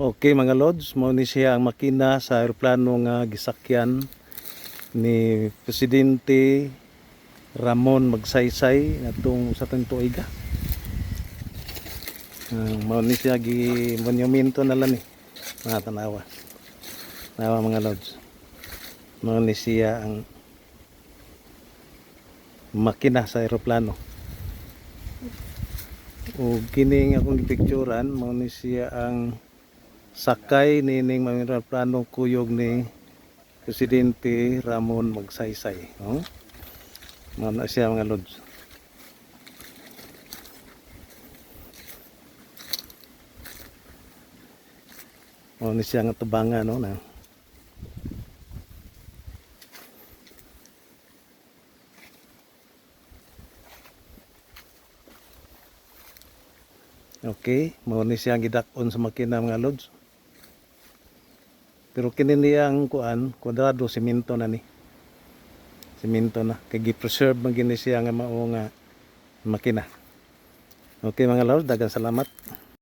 Okay mga lods, mao ni siya ang makina sa eroplano nga gisakyan ni Presidente Ramon Magsaysay natong sa tong tuiga. Uh, mao ni siya gi monumento na lang ni mga tanawa. Nawa mga lods. Mao ni siya ang makina sa eroplano. O kining akong gipicturan mao ni siya ang sakay nining mga plano kuyog ni Presidente Ramon Magsaysay. No? Na siya mga lods. Mao ni siya nga tubangan no na. Okay, mao ni siya gidakon sa makina mga lods. Pero kini niya ang kuan, kwadrado semento na ni. Semento na kay gi-preserve man siya nga mao nga makina. Okay mga lods, dagang salamat.